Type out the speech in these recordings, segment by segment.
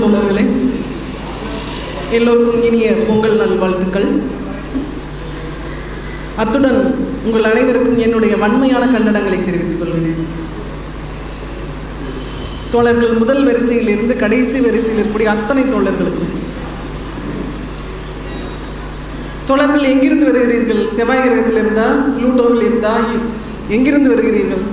வணக்கம் தோழர்களே எல்லோருக்கும் இனிய பொங்கல் நல்வாழ்த்துக்கள் அத்துடன் உங்கள் அனைவருக்கும் என்னுடைய வன்மையான கண்டனங்களை தெரிவித்துக் கொள்கிறேன். தோழர்கள் முதல் வரிசையில் இருந்து கடைசி வரிசையில் இருக்கக்கூடிய அத்தனை தோழர்களுக்கும். தோழர்கள் எங்கிருந்து வருகிறீர்கள்? செவ்வாய் கிரகத்தில் இருந்தா ப்ளூட்டோவில் இருந்தா எங்கிருந்து வருகிறீர்கள்?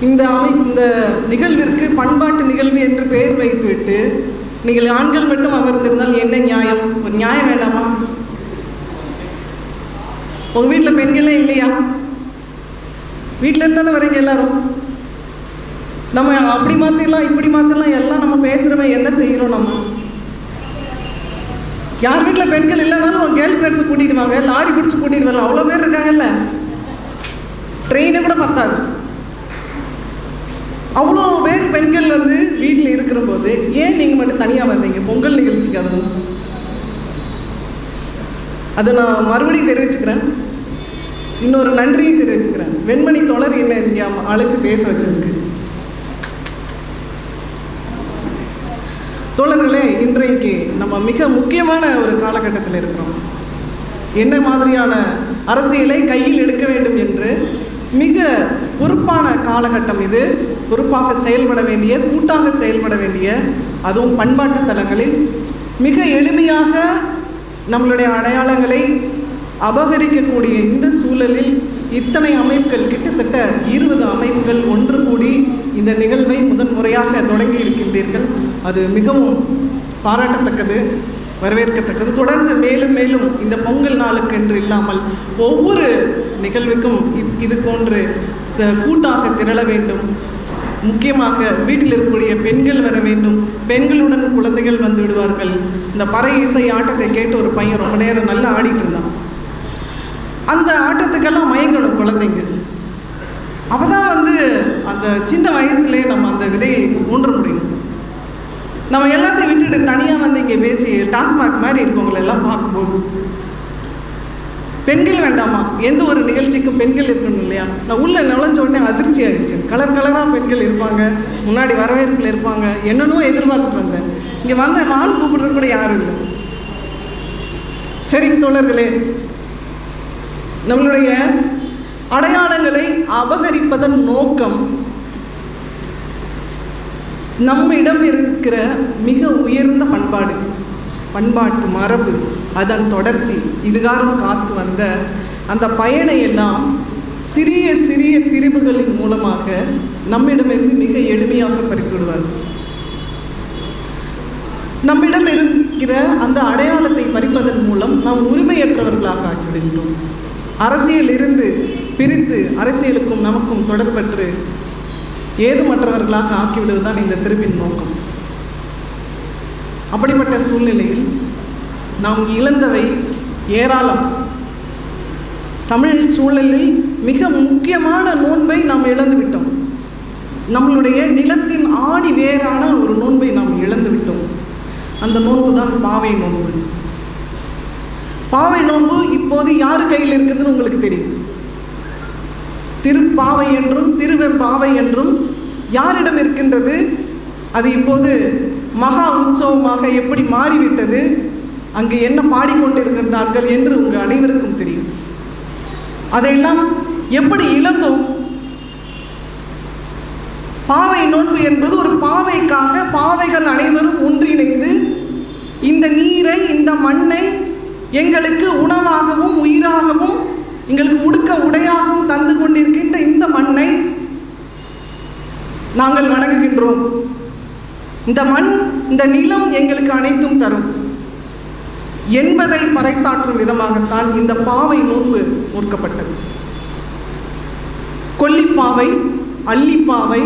இந்த அமை இந்த நிகழ்விற்கு பண்பாட்டு நிகழ்வு என்று பெயர் வைத்துவிட்டு நீங்கள் ஆண்கள் மட்டும் அமர்ந்திருந்தால் என்ன நியாயம்? ஒரு நியாயம் வேண்டாமா? உங்க வீட்டில் பெண்களே இல்லையா? வீட்டில் தானே வரீங்க எல்லாரும். நம்ம அப்படி மாத்திரலாம் இப்படி மாத்திரலாம் எல்லாம் நம்ம பேசுகிறவன் என்ன செய்கிறோம் நம்ம? யார் வீட்டில் பெண்கள் இல்லைனாலும் கேர்ள் ஃப்ரெண்ட்ஸை கூட்டிட்டு வாங்க லாரி பிடிச்சி கூட்டிட்டு வரலாம். அவ்வளோ பேர் இருக்காங்கல்ல. ட்ரெயினு கூட பத்தாது. அவ்வளோ பேர் பெண்கள் வந்து வீட்டில் இருக்கிற போது ஏன் நீங்கள் மட்டும் தனியாக வந்தீங்க? பொங்கல் நிகழ்ச்சிக்கு அதுவும் அதை நான் மறுபடியும் தெரிவிச்சுக்கிறேன். இன்னொரு நன்றியை தெரிவிச்சுக்கிறேன். வெண்மணி தொடர் என்ன இங்கே அழைச்சி பேச வச்சிருக்கு. தோழர்களே இன்றைக்கு நம்ம மிக முக்கியமான ஒரு காலகட்டத்தில் இருக்கிறோம். என்ன மாதிரியான அரசியலை கையில் எடுக்க வேண்டும் என்று மிக பொறுப்பான காலகட்டம் இது. பொறுப்பாக செயல்பட வேண்டிய கூட்டாக செயல்பட வேண்டிய அதுவும் பண்பாட்டு தலங்களில் மிக எளிமையாக நம்மளுடைய அடையாளங்களை அபகரிக்கக்கூடிய இந்த சூழலில் இத்தனை அமைப்புகள் கிட்டத்தட்ட இருபது அமைப்புகள் ஒன்று கூடி இந்த நிகழ்வை முதன்முறையாக தொடங்கி இருக்கின்றீர்கள். அது மிகவும் பாராட்டத்தக்கது வரவேற்கத்தக்கது. தொடர்ந்து மேலும் மேலும் இந்த பொங்கல் நாளுக்கு என்று இல்லாமல் ஒவ்வொரு நிகழ்வுக்கும் இது போன்று த- கூட்டாக திரள வேண்டும். முக்கியமாக வீட்டில் இருக்கக்கூடிய பெண்கள் வர வேண்டும். பெண்களுடன் குழந்தைகள் வந்து விடுவார்கள். இந்த பறை இசை ஆட்டத்தை கேட்டு ஒரு பையன் ரொம்ப நேரம் நல்லா ஆடிட்டு இருந்தான். அந்த ஆட்டத்துக்கெல்லாம் மயங்கணும் குழந்தைங்க. அப்பதான் வந்து அந்த சின்ன வயசுலேயே நம்ம அந்த விதையை ஊன்ற முடியும். நம்ம எல்லாத்தையும் விட்டுட்டு தனியாக வந்து இங்கே பேசி டாஸ்மாக் மாதிரி இருக்கவங்களை எல்லாம் பார்க்கும்போது பெண்கள் வேண்டாமா? எந்த ஒரு நிகழ்ச்சிக்கும் பெண்கள் இருக்கணும் இல்லையா? நான் உள்ள நுழைஞ்ச உடனே அதிர்ச்சி ஆயிடுச்சு. கலர் கலராக பெண்கள் இருப்பாங்க. முன்னாடி வரவேற்பில் இருப்பாங்க. என்னென்னோ எதிர்பார்த்துட்டு வந்தேன். இங்கே வந்த ஆள் கூப்பிடுறது கூட யாரும் இல்லை. சரிங்க தோழர்களே. நம்மளுடைய அடையாளங்களை அபகரிப்பதன் நோக்கம் நம்மிடம் இருக்கிற மிக உயர்ந்த பண்பாடு. பண்பாட்டு மரபு. அதன் தொடர்ச்சி. இதுகாரம் காத்து வந்த அந்த பயனை எல்லாம் சிறிய சிறிய திரிவுகளின் மூலமாக நம்மிடமிருந்து மிக எளிமையாக பறித்துவிடுவார். நம்மிடம் இருக்கிற அந்த அடையாளத்தை பறிப்பதன் மூலம் நாம் உரிமையற்றவர்களாக ஆக்கிவிடுகின்றோம். அரசியல் இருந்து பிரித்து அரசியலுக்கும் நமக்கும் தொடர்பற்று ஏதுமற்றவர்களாக ஆக்கிவிடுவதுதான் இந்த திருப்பின் நோக்கம். அப்படிப்பட்ட சூழ்நிலையில் நாம் இழந்தவை ஏராளம். தமிழ் சூழலில் மிக முக்கியமான நோன்பை நாம் இழந்து விட்டோம் நம்மளுடைய நிலத்தின் ஆணி வேறான ஒரு நோன்பை நாம் இழந்து விட்டோம் அந்த நோன்பு தான் பாவை நோன்பு. பாவை நோன்பு இப்போது யார் கையில் இருக்கிறதுன்னு உங்களுக்கு தெரியும். திருப்பாவை என்றும் திருவெம்பாவை என்றும் யாரிடம் இருக்கின்றது? அது இப்போது மகா உற்சவமாக எப்படி மாறிவிட்டது? அங்கு என்ன பாடிக்கொண்டிருக்கின்றார்கள் என்று உங்கள் அனைவருக்கும் தெரியும். அதையெல்லாம் எப்படி இழந்தோம்? பாவை நோன்பு என்பது ஒரு பாவைக்காக பாவைகள் அனைவரும் ஒன்றிணைந்து இந்த நீரை இந்த மண்ணை எங்களுக்கு உணவாகவும் உயிராகவும் எங்களுக்கு உடுக்க உடையாகவும் தந்து கொண்டிருக்கின்ற இந்த மண்ணை நாங்கள் வணங்குகின்றோம். இந்த மண் இந்த நிலம் எங்களுக்கு அனைத்தும் தரும். என்பதை பறைசாற்றும் விதமாகத்தான் இந்த பாவை நோன்பு நூற்கப்பட்டது கொல்லிப்பாவை அள்ளிப்பாவை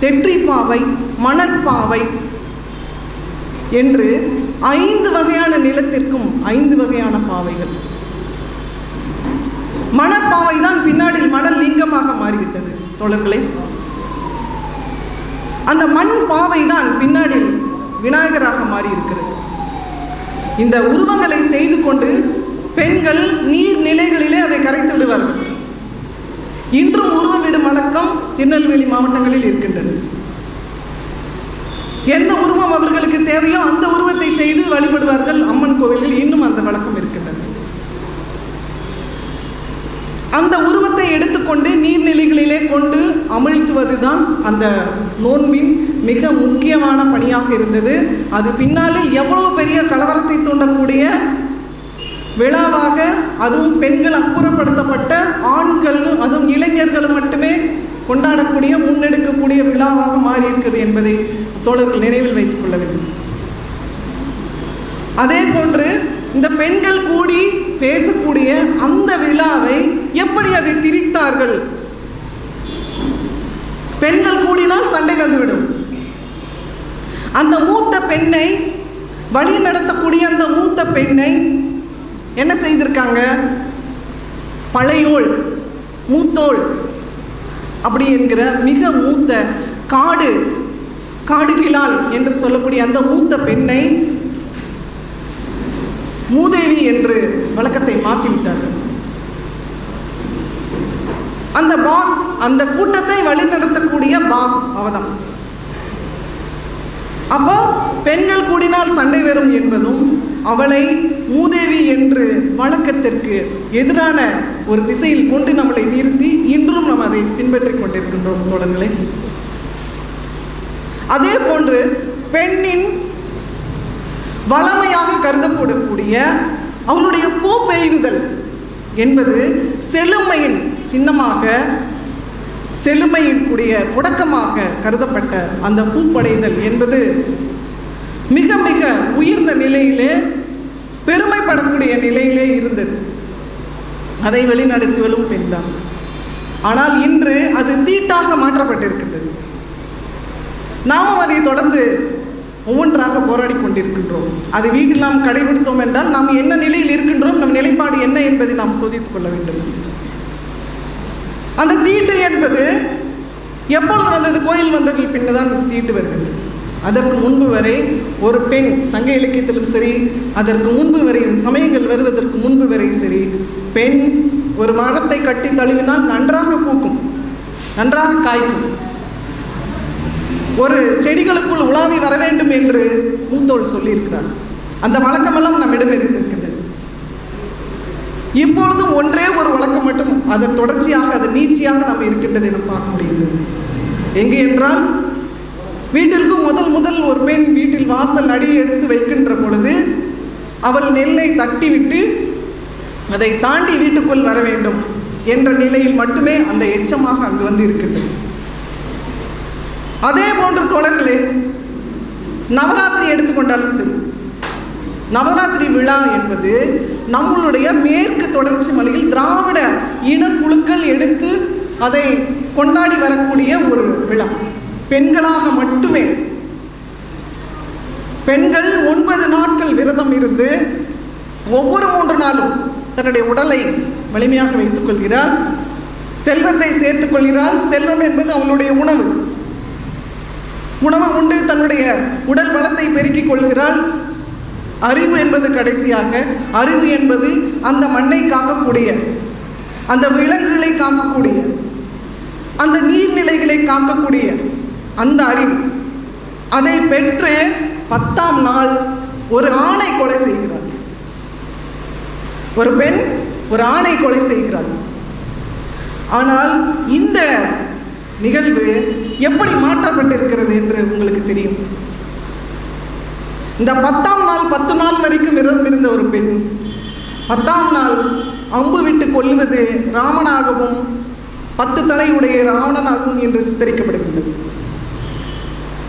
தெற்றிப்பாவை மணற்பாவை என்று ஐந்து வகையான நிலத்திற்கும் ஐந்து வகையான பாவைகள். மணப்பாவை தான் பின்னாடி மணல் லிங்கமாக மாறிவிட்டது தோழர்களே. அந்த மண் பாவை தான் பின்னாடி விநாயகராக மாறி இருக்கிறது இந்த உருவங்களை செய்து கொண்டு பெண்கள் நீர்நிலைகளிலே அதை கரைத்து விடுவார்கள் இன்றும் உருவமிடும் வழக்கம் திருநெல்வேலி மாவட்டங்களில் இருக்கின்றது. எந்த உருவம் அவர்களுக்கு தேவையோ அந்த உருவத்தை செய்து வழிபடுவார்கள் அம்மன் கோவிலில். இன்னும் அந்த வழக்கம் இருக்கின்றது. அந்த உருவத்தை கொண்டு நீர்நிலைகளிலே கொண்டு அமிழ்த்துவதுதான் அந்த நோன்பின் மிக முக்கியமான பணியாக இருந்தது. அது பின்னாலே எவ்வளவு பெரிய கலவரத்தை தூண்டக்கூடிய விழாவாக அதுவும் பெண்கள் அப்புறப்படுத்தப்பட்ட ஆண்கள் அதுவும் இளைஞர்கள் மட்டுமே கொண்டாடக்கூடிய முன்னெடுக்கக்கூடிய விழாவாக மாறி இருக்குது என்பதை தோழர்கள் நினைவில் வைத்துக் கொள்ள வேண்டும். அதே போன்று இந்த பெண்கள் கூடி பேசக்கூடிய அந்த விழாவை எப்படி அதை திரித்தார்கள்? பெண்கள் கூடினால் சண்டை வந்துவிடும். அந்த மூத்த பெண்ணை வழி நடத்தக்கூடிய அந்த மூத்த பெண்ணை என்ன செய்திருக்காங்க? பழையோள் மூத்தோள் அப்படி என்கிற மிக மூத்த காடு காடுகிலால் என்று சொல்லக்கூடிய அந்த மூத்த பெண்ணை மூதேவி என்று வழக்கத்தை மாற்றிவிட்டார்கள் அந்த பாஸ் அந்த கூட்டத்தை வழிநடத்தக்கூடிய பாஸ் அவதான். அப்போ பெண்கள் கூடினால் சண்டை வரும் என்பதும் அவளை மூதேவி என்று வழக்கத்திற்கு எதிரான ஒரு திசையில் கொண்டு நம்மளை நிறுத்தி இன்றும் நாம் அதை பின்பற்றிக் கொண்டிருக்கின்றோம் தோழர்களே. அதே போன்று பெண்ணின் வளமையாக கருதப்படக்கூடிய அவளுடைய பூ பெய்துதல் என்பது செழுமையின் சின்னமாக செழுமையின் கூடிய தொடக்கமாக கருதப்பட்ட அந்த பூப்படைதல் என்பது மிக மிக உயர்ந்த நிலையிலே பெருமைப்படக்கூடிய நிலையிலே இருந்தது. அதை வெளிநடத்துவதும் பெண்தான் ஆனால் இன்று அது தீட்டாக மாற்றப்பட்டிருக்கின்றது. நாமும் அதை தொடர்ந்து ஒவ்வொன்றாக போராடி கொண்டிருக்கின்றோம். அது வீட்டில் நாம் கடைபிடித்தோம் என்றால் நாம் என்ன நிலையில் இருக்கின்றோம் நம் நிலைப்பாடு என்ன என்பதை நாம் சோதித்துக் கொள்ள வேண்டும். அந்த தீட்டு என்பது எப்பொழுது வந்தது? கோயில் வந்ததில் பின்னதான் தீட்டு வருகிறது. அதற்கு முன்பு வரை ஒரு பெண் சங்க இலக்கியத்திலும் சரி அதற்கு முன்பு வரை சமயங்கள் வருவதற்கு முன்பு வரை சரி பெண் ஒரு மரத்தை கட்டி தழுவினால் நன்றாக பூக்கும் நன்றாக காய்க்கும். ஒரு செடிகளுக்குள் உலாவி வர வேண்டும் என்று மூத்தோள் சொல்லியிருக்கிறார். அந்த வழக்கமெல்லாம் நம்மிடம் இருந்திருக்கின்றது. இப்பொழுதும் ஒன்றே ஒரு வழக்கம் மட்டும் அதன் தொடர்ச்சியாக அது நீட்சியாக நாம் இருக்கின்றதை நாம் பார்க்க முடியுது எங்கே என்றால் வீட்டிற்கு முதல் முதல் ஒரு பெண் வீட்டில் வாசல் அடி எடுத்து வைக்கின்ற பொழுது அவள் நெல்லை தட்டிவிட்டு அதை தாண்டி வீட்டுக்குள் வர வேண்டும் என்ற நிலையில் மட்டுமே அந்த எச்சமாக அங்கு வந்து இருக்கின்றது அதே போன்று தோழர்களே நவராத்திரி எடுத்துக்கொண்டாலும் சரி. நவராத்திரி விழா என்பது நம்மளுடைய மேற்கு தொடர்ச்சி மலையில் திராவிட இனக்குழுக்கள் எடுத்து அதை கொண்டாடி வரக்கூடிய ஒரு விழா. பெண்களாக மட்டுமே. பெண்கள் ஒன்பது நாட்கள் விரதம் இருந்து ஒவ்வொரு மூன்று நாளும் தன்னுடைய உடலை வலிமையாக வைத்துக் கொள்கிறார். செல்வத்தை சேர்த்துக் கொள்கிறாள் செல்வம் என்பது அவளுடைய உணவு. உணவு உண்டு தன்னுடைய உடல் வளத்தை பெருக்கிக் கொள்கிறாள். அறிவு என்பது கடைசியாக அறிவு என்பது அந்த மண்ணை காக்கக்கூடிய அந்த விலங்குகளை காக்கக்கூடிய அந்த நீர்நிலைகளை காக்கக்கூடிய அந்த அறிவு. அதை பெற்று பத்தாம் நாள் ஒரு ஆணை கொலை செய்கிறார் ஒரு பெண் ஒரு ஆணை கொலை செய்கிறார் ஆனால் இந்த நிகழ்வு எப்படி மாற்றப்பட்டிருக்கிறது என்று உங்களுக்கு தெரியும். இந்த பத்தாம் நாள் பத்து நாள் வரைக்கும் விரதம் இருந்த ஒரு பெண் பத்தாம் நாள் அம்பு விட்டு கொள்வது ராமனாகவும் பத்து தலையுடைய ராவணனாகவும் என்று சித்தரிக்கப்படுகின்றது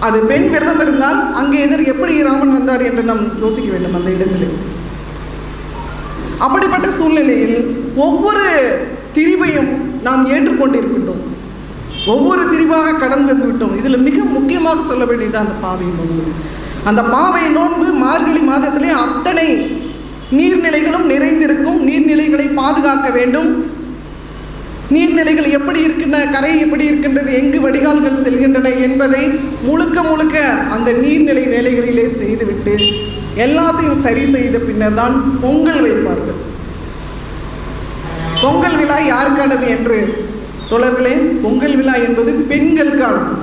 அது பெண் விரதம் இருந்தால் அங்கே எதிர் எப்படி ராமன் வந்தார் என்று நாம் யோசிக்க வேண்டும் அந்த இடத்தில். அப்படிப்பட்ட சூழ்நிலையில் ஒவ்வொரு திரிவையும் நாம் ஏற்றுக்கொண்டிருக்கின்றோம். ஒவ்வொரு திரிவாக கடந்து வந்து விட்டோம். இதில் மிக முக்கியமாக சொல்ல வேண்டியது அந்த பாவை நோன்பு அந்த பாவை நோன்பு மார்கழி மாதத்திலே அத்தனை நீர்நிலைகளும் நிறைந்திருக்கும். நீர்நிலைகளை பாதுகாக்க வேண்டும். நீர்நிலைகள் எப்படி இருக்கின்றன கரை எப்படி இருக்கின்றது எங்கு வடிகால்கள் செல்கின்றன என்பதை முழுக்க முழுக்க அந்த நீர்நிலை வேலைகளிலே செய்துவிட்டு எல்லாத்தையும் சரி செய்த பின்னர் தான் பொங்கல் வைப்பார்கள். பொங்கல் விழா யாருக்கானது என்று தோழர்களே பொங்கல் விழா என்பது பெண்களுக்கானது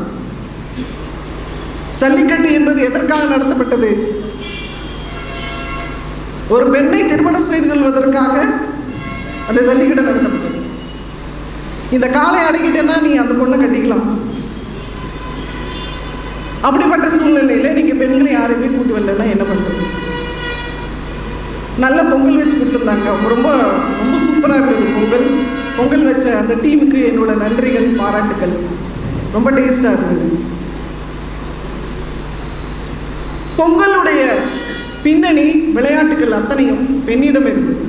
சல்லிக்கட்டு என்பது எதற்காக நடத்தப்பட்டது? ஒரு பெண்ணை திருமணம் செய்து கொள்வதற்காக அந்த ஜல்லிக்கட்டு நடத்தப்பட்டது. இந்த காலை அடக்கிட்டேன்னா நீ அந்த பொண்ணை கட்டிக்கலாம். அப்படிப்பட்ட சூழ்நிலையில் நீங்கள் பெண்களை யாருமே கூட்டு வரலன்னா என்ன பண்ணுறது நல்ல பொங்கல் வச்சு கொடுத்துருந்தாங்க. ரொம்ப ரொம்ப சூப்பராக இருந்தது பொங்கல். பொங்கல் வச்ச அந்த டீமுக்கு என்னோட நன்றிகள் பாராட்டுகள். ரொம்ப டேஸ்டாக இருந்தது. பொங்கலுடைய பின்னணி விளையாட்டுகள் அத்தனையும் பெண்ணிடம் இருந்தது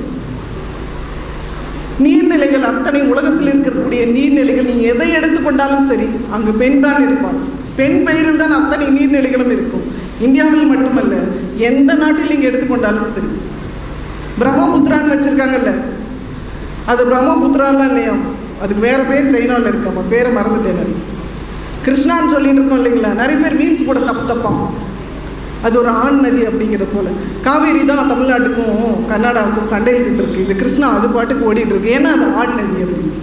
நீர்நிலைகள் அத்தனை உலகத்தில் இருக்கக்கூடிய நீர்நிலைகள் நீங்கள் எதை எடுத்துக்கொண்டாலும் சரி அங்கு பெண் தான் இருப்பார் பெண் பெயரில் தான் அத்தனை நீர்நிலைகளும் இருக்கும். இந்தியாவில் மட்டுமல்ல எந்த நாட்டில் நீங்கள் எடுத்துக்கொண்டாலும் சரி. பிரம்மபுத்திரான்னு வச்சுருக்காங்கல்ல அது பிரம்மபுத்திராலாம் இல்லையா? அதுக்கு வேறு பேர் சைனாவில் இருக்காம பேரை மறந்துட்டேன் நான். கிருஷ்ணான்னு சொல்லிட்டு இருக்கோம் இல்லைங்களா? நிறைய பேர் மீன்ஸ் கூட தப்பு தப்பான் அது ஒரு ஆண் நதி அப்படிங்கிற போல். காவேரி தான் தமிழ்நாட்டுக்கும் கர்நாடகாவுக்கும் சண்டை இருக்கு இது கிருஷ்ணா அது பாட்டுக்கு ஓடிட்டு இருக்கு. ஏன்னா அது ஆண் நதி அப்படின்னு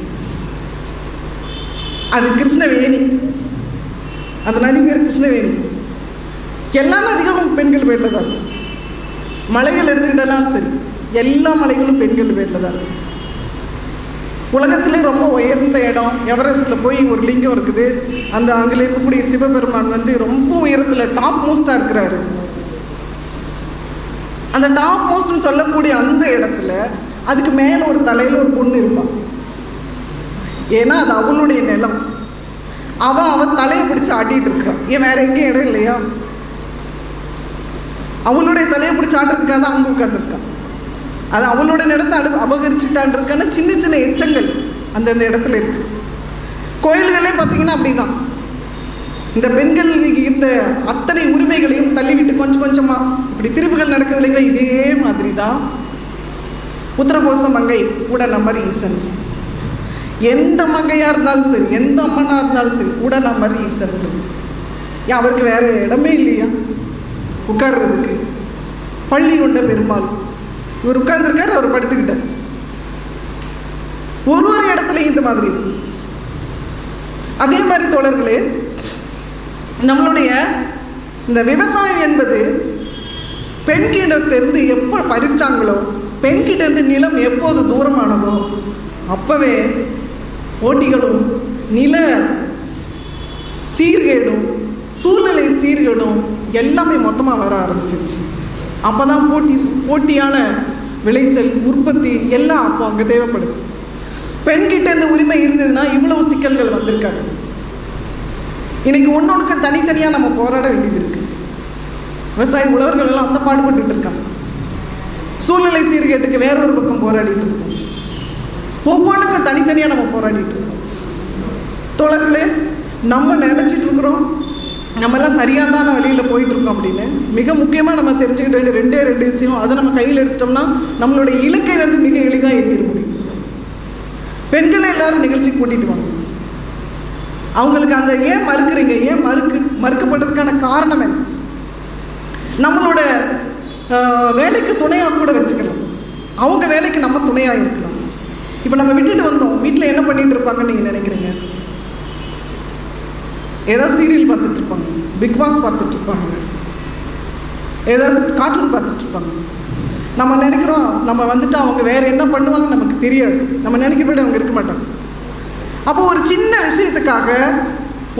அது கிருஷ்ணவேணி. அந்த நதி பேர் கிருஷ்ணவேணி. எல்லா நதிகளும் பெண்கள் பேரில் தான். இருக்கும் மலைகள் எடுத்துக்கிட்டாலும் சரி எல்லா மலைகளும் பெண்கள் பேரில் தான். இருக்கும் உலகத்திலே ரொம்ப உயர்ந்த இடம். எவரெஸ்ட்டில் போய் ஒரு லிங்கம் இருக்குது. அந்த அங்கே இருக்கக்கூடிய சிவபெருமான் வந்து ரொம்ப உயரத்தில் டாப் மோஸ்டாக இருக்கிறாரு. அந்த டாப் மோஸ்ட்னு சொல்லக்கூடிய அந்த இடத்துல அதுக்கு மேலே ஒரு தலையில் ஒரு பொண்ணு இருப்பான் ஏன்னா அது அவளுடைய நிலம். அவன் அவன் தலையை பிடிச்சி ஆட்டிகிட்டு இருக்கான் ஏன் வேற எங்கேயும் இடம் இல்லையா? அவளுடைய தலையை பிடிச்சி ஆட்டுறதுக்காக தான் அவங்க உட்காந்துருக்கான் அது அவளோட நிலத்தை அடு அபகரிச்சுட்டான்றதுக்கான சின்ன சின்ன எச்சங்கள் அந்தந்த இடத்துல இருக்கு. கோயில்களே பார்த்தீங்கன்னா அப்படிதான். இந்த பெண்கள் இந்த அத்தனை உரிமைகளையும் தள்ளிவிட்டு கொஞ்சம் கொஞ்சமாக இப்படி திருப்புகள் நடக்குது இல்லைங்களா? இதே மாதிரி தான் உத்தரகோச மங்கை கூட நம்பர் ஈசன். எந்த மங்கையாக இருந்தாலும் சரி எந்த அம்மனாக இருந்தாலும் சரி கூட நம்பர் ஈசன். ஏன் அவருக்கு வேற இடமே இல்லையா? உட்கார்றதுக்கு. பள்ளி கொண்ட பெருமாள். இவர் உட்கார்ந்துருக்காரு அவர் படுத்துக்கிட்டார். ஒரு ஒரு இடத்துலையும் இந்த மாதிரி. அதே மாதிரி தோழர்களே நம்மளுடைய இந்த விவசாயம் என்பது பெண்கிட்டத்திலிருந்து எப்போ பறிச்சாங்களோ பெண்கிட்டேருந்து நிலம் எப்போது தூரமானதோ அப்போவே போட்டிகளும் நில சீர்கேடும் சூழ்நிலை சீர்கேடும் எல்லாமே மொத்தமாக வர ஆரம்பிச்சிருச்சு. அப்போ தான் போட்டி போட்டியான விளைச்சல் உற்பத்தி எல்லாம் அப்போ அங்கே தேவைப்படுது. பெண்கிட்ட இந்த உரிமை இருந்ததுன்னா இவ்வளவு சிக்கல்கள் வந்திருக்காங்க. இன்னைக்கு ஒன்றுக்கு தனித்தனியாக நம்ம போராட வேண்டியது இருக்கு. விவசாய உழவர்கள் எல்லாம் அந்த பாடுபட்டு இருக்காங்க. சூழ்நிலை சீர்கேட்டுக்கு வேற ஒரு பக்கம் போராடிட்டு இருக்கோம். ஒவ்வொன்றுக்கும் தனித்தனியாக நம்ம போராடிட்டு இருக்கோம். தோழர்களே நம்ம நினச்சிட்டு இருக்கிறோம் நம்ம எல்லாம் சரியானதான வழியில் போயிட்டு இருக்கோம் அப்படின்னு. மிக முக்கியமாக நம்ம தெரிஞ்சுக்கிட்ட வேண்டிய ரெண்டே ரெண்டு விஷயம் அதை நம்ம கையில் எடுத்துட்டோம்னா நம்மளுடைய இலக்கை வந்து மிக எளிதாக எழுதிட முடியும். பெண்களை எல்லாரும் நிகழ்ச்சி கூட்டிட்டு வாங்க. அவங்களுக்கு அந்த ஏன் மறுக்கிறீங்க? ஏன் மறுக்கு மறுக்கப்பட்டதுக்கான காரணம் என்ன? நம்மளோட வேலைக்கு துணையாக கூட வச்சுக்கலாம். அவங்க வேலைக்கு நம்ம துணையாக இருக்கலாம். இப்போ நம்ம விட்டுட்டு வந்தோம். வீட்டில் என்ன பண்ணிட்டு இருப்பாங்கன்னு நீங்கள் நினைக்கிறீங்க? ஏதாவது சீரியல் பார்த்துட்டு இருப்பாங்க பிக் பாஸ் பார்த்துட்டு இருப்பாங்க ஏதாவது கார்ட்டூன் பார்த்துட்டு இருப்பாங்க நம்ம நினைக்கிறோம் நம்ம வந்துட்டு அவங்க வேற என்ன பண்ணுவாங்க நமக்கு தெரியாது. நம்ம நினைக்கிறபடி அவங்க இருக்க மாட்டாங்க. அப்போ ஒரு சின்ன விஷயத்துக்காக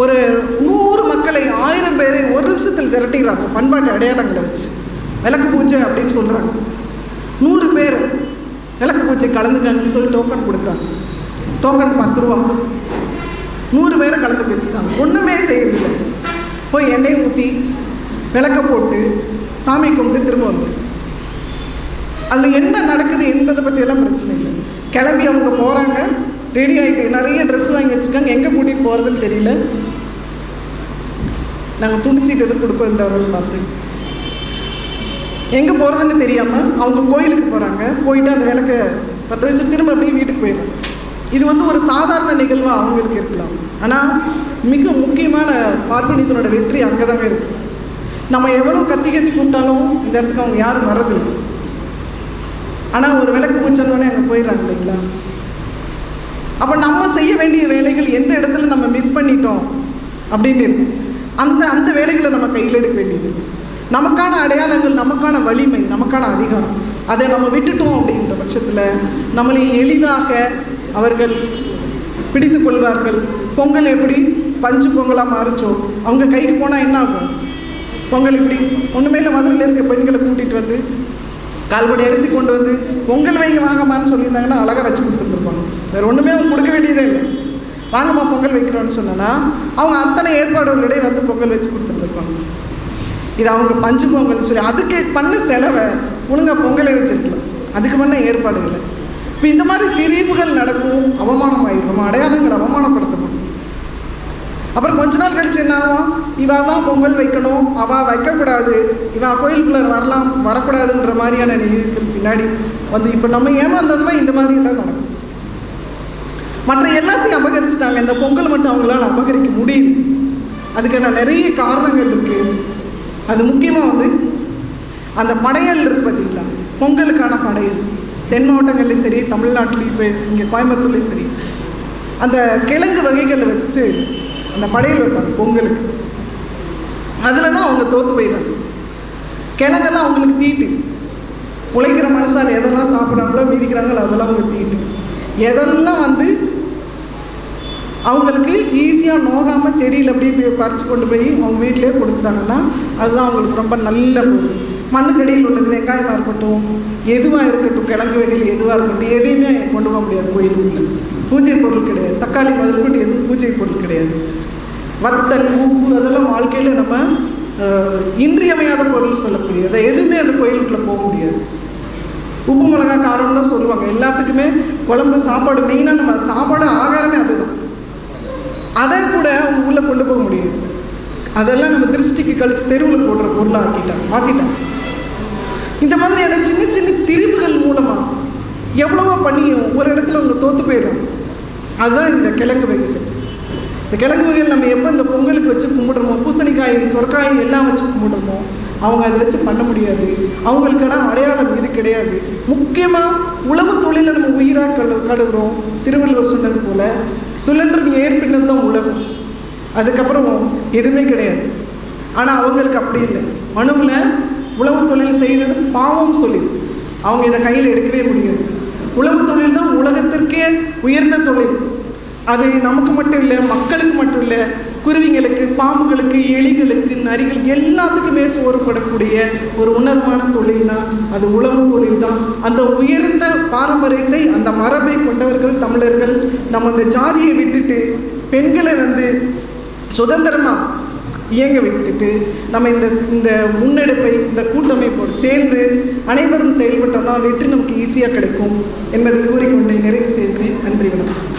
ஒரு நூறு மக்களை ஆயிரம் பேரை ஒரு நிமிஷத்தில் திரட்டிக்கிறாங்க பண்பாட்டு அடையாளங்களை வச்சு. விளக்கு பூஜை அப்படின்னு சொல்கிறாங்க நூறு பேர் விளக்கு பூஜை கலந்துக்கங்கன்னு சொல்லி டோக்கன் கொடுக்குறாங்க. டோக்கன் பத்து ரூபா. நூறு பேரை கலந்து வச்சுக்காங்க ஒன்றுமே போய் எண்ணெய் ஊற்றி விளக்க போட்டு சாமி கும்பிட்டு திரும்ப வந்து அதில் என்ன நடக்குது என்பதை பற்றியெல்லாம் பிரச்சனை இல்லை. கிளம்பி அவங்க போகிறாங்க ரெடி ஆகிட்டு நிறைய ட்ரெஸ் வாங்கி வச்சுருக்காங்க. எங்கே கூட்டிகிட்டு போகிறதுன்னு தெரியல. நாங்கள் துணி சீட் எதுவும் கொடுப்போம் இந்த பார்த்து. எங்கே போகிறதுன்னு தெரியாமல் அவங்க கோயிலுக்கு போகிறாங்க போயிட்டு அந்த விளக்க பற்ற வச்சு திரும்ப அப்படியே வீட்டுக்கு போயிடுறாங்க. இது வந்து ஒரு சாதாரண நிகழ்வாக அவங்களுக்கு இருக்கலாம். ஆனால் மிக முக்கியமான பார்ப்பனித்தனோட வெற்றி அங்கே தாங்க இருக்கு. நம்ம எவ்வளோ கத்தி கத்தி கூப்பிட்டாலும் இந்த இடத்துக்கு அவங்க யாரும் வரதில்லை ஆனால் ஒரு விளக்கு பூச்சந்தோடனே அங்கே போயிடுறாங்க இல்லைங்களா? அப்போ நம்ம செய்ய வேண்டிய வேலைகள் எந்த இடத்துல நம்ம மிஸ் பண்ணிட்டோம் அப்படின்னு அந்த அந்த வேலைகளை நம்ம கையில் எடுக்க வேண்டியது. நமக்கான அடையாளங்கள் நமக்கான வலிமை நமக்கான அதிகாரம். அதை நம்ம விட்டுட்டோம் அப்படின்ற பட்சத்தில் நம்மளை எளிதாக அவர்கள் பிடித்து கொள்வார்கள். பொங்கல் எப்படி? பஞ்சு பொங்கலாக மாறிச்சோ? அவங்க கைக்கு போனால் என்ன ஆகும்? பொங்கல் இப்படி ஒன்றுமே இல்லை மதுரையில் இருக்க பெண்களை கூட்டிகிட்டு வந்து கால்படி அரிசி கொண்டு வந்து பொங்கல் வைங்க வாங்கம்மான்னு சொல்லியிருந்தாங்கன்னா அழகாக வச்சு கொடுத்துருந்துருப்பாங்க. வேறு ஒன்றுமே அவங்க கொடுக்க வேண்டியதே இல்லை. வாங்கம்மா பொங்கல் வைக்கிறோன்னு சொன்னோன்னா அவங்க அத்தனை ஏற்பாடுகளிடையே வந்து பொங்கல் வச்சு கொடுத்துருந்துருப்பாங்க. இது அவங்க பஞ்சு பொங்கல் சொல்லி அதுக்கு பண்ண செலவை ஒழுங்காக பொங்கலே வச்சுருக்கலாம் அதுக்கு பண்ண ஏற்பாடு இல்லை. இப்போ இந்த மாதிரி திரிவுகள் நடக்கும் அவமானம் ஆகிடும் நம்ம அடையாளங்கள் அவமானப்படுத்தப்படும். அப்புறம் கொஞ்ச நாள் கழிச்சு என்ன ஆகும்? இவா தான் பொங்கல் வைக்கணும் அவள் வைக்கக்கூடாது இவா கோயிலுக்குள்ள வரலாம் வரக்கூடாதுன்ற மாதிரியான நீதிகள் பின்னாடி வந்து இப்போ நம்ம ஏமாந்தோம்னா இந்த மாதிரி எல்லாம் நடக்கும். மற்ற எல்லாத்தையும் அபகரிச்சுட்டாங்க. இந்த பொங்கல் மட்டும் அவங்களால அபகரிக்க முடியல. அதுக்கான நிறைய காரணங்கள் இருக்கு. அது முக்கியமாக வந்து அந்த படையல் இருக்கு பார்த்தீங்களா பொங்கலுக்கான படையல். தென் மாவட்டங்கள்லேயும் சரி தமிழ்நாட்டிலையும் இப்போ இங்கே கோயம்புத்தூர்லேயும் சரி அந்த கிழங்கு வகைகளை வச்சு அந்த படையல் வைப்பாங்க பொங்கலுக்கு. அதில் தான் அவங்க தோற்று போயிடுறாங்க. கிழங்கெல்லாம் அவங்களுக்கு தீட்டு. உழைக்கிற மனுஷால் எதெல்லாம் சாப்பிட்றாங்களோ மீதிக்கிறாங்களோ அதெல்லாம் அவங்க தீட்டு. எதெல்லாம் வந்து அவங்களுக்கு ஈஸியாக நோகாமல் செடியில் அப்படியே போய் பறித்து கொண்டு போய் அவங்க வீட்டிலே கொடுத்துட்டாங்கன்னா அதுதான் அவங்களுக்கு ரொம்ப நல்ல பொருள். மண்ணுக்கடியில் உள்ளது வெங்காயமாக இருக்கட்டும். எதுவாக இருக்கட்டும் கிழங்கு வெளியில் எதுவாக இருக்கட்டும் எதையுமே கொண்டு போக முடியாது கோயிலுக்கு பூஜை பொருள் கிடையாது. தக்காளி முதற்கொண்டு எதுவும் பூஜை பொருள் கிடையாது. வத்தல் உப்பு அதெல்லாம் வாழ்க்கையில் நம்ம இன்றியமையாத பொருள் சொல்லக்கூடியது அதை எதுவுமே அந்த கோயிலுக்குள்ளே போக முடியாது. உப்பு மிளகா காரம்னு தான் சொல்லுவாங்க. எல்லாத்துக்குமே குழம்பு சாப்பாடு மெயினாக நம்ம சாப்பாடு ஆகாரமே அதுதான். அதை கூட அவங்க உள்ளே கொண்டு போக முடியாது. அதெல்லாம் நம்ம திருஷ்டிக்கு கழித்து தெருவில் போடுற பொருளாக ஆக்கிட்டாங்க மாற்றிட்டாங்க இந்த மாதிரியான சின்ன சின்ன திரிவுகள் மூலமாக எவ்வளவோ பண்ணியும் ஒரு இடத்துல அவங்க தோற்று போயிடும். அதுதான் இந்த கிழங்கு வகைகள். இந்த கிழங்கு வகைகள் நம்ம எப்போ இந்த பொங்கலுக்கு வச்சு கும்பிடுறோமோ பூசணிக்காய் சொற்காய் எல்லாம் வச்சு கும்பிடுறோமோ அவங்க அதை வச்சு பண்ண முடியாது. அவங்களுக்கான அடையாளம் இது கிடையாது. முக்கியமாக உழவு தொழிலை நம்ம உயிராக கழு கழுகுறோம் திருவள்ளுவர் சொன்னது போல் சுழன்றும் ஏற்பினது தான் உழவு. அதுக்கப்புறம் எதுவுமே கிடையாது. ஆனால் அவங்களுக்கு அப்படி இல்லை. மனுவில் உழவு தொழில் செய்தது பாவம் சொல்லி. அவங்க இதை கையில் எடுக்கவே முடியாது. உழவு தொழில் தான் உலகத்திற்கே உயர்ந்த தொழில். அது நமக்கு மட்டும் இல்லை மக்களுக்கு மட்டும் இல்லை குருவிங்களுக்கு பாம்புகளுக்கு எலிகளுக்கு நரிகள் எல்லாத்துக்குமே சோறுபடக்கூடிய ஒரு உணர்வான தொழில்னா அது உழவு தொழில் தான். அந்த உயர்ந்த பாரம்பரியத்தை அந்த மரபை கொண்டவர்கள் தமிழர்கள் நம்ம அந்த ஜாதியை விட்டுட்டு பெண்களை வந்து சுதந்திரமாக இயங்க விட்டுட்டு நம்ம இந்த இந்த முன்னெடுப்பை இந்த கூட்டமைப்போடு சேர்ந்து அனைவரும் செயல்பட்டோம்னா வெற்றி நமக்கு ஈஸியாக கிடைக்கும் என்பதை கூறிக்கொண்டு நிறைவு செய்கிறேன்.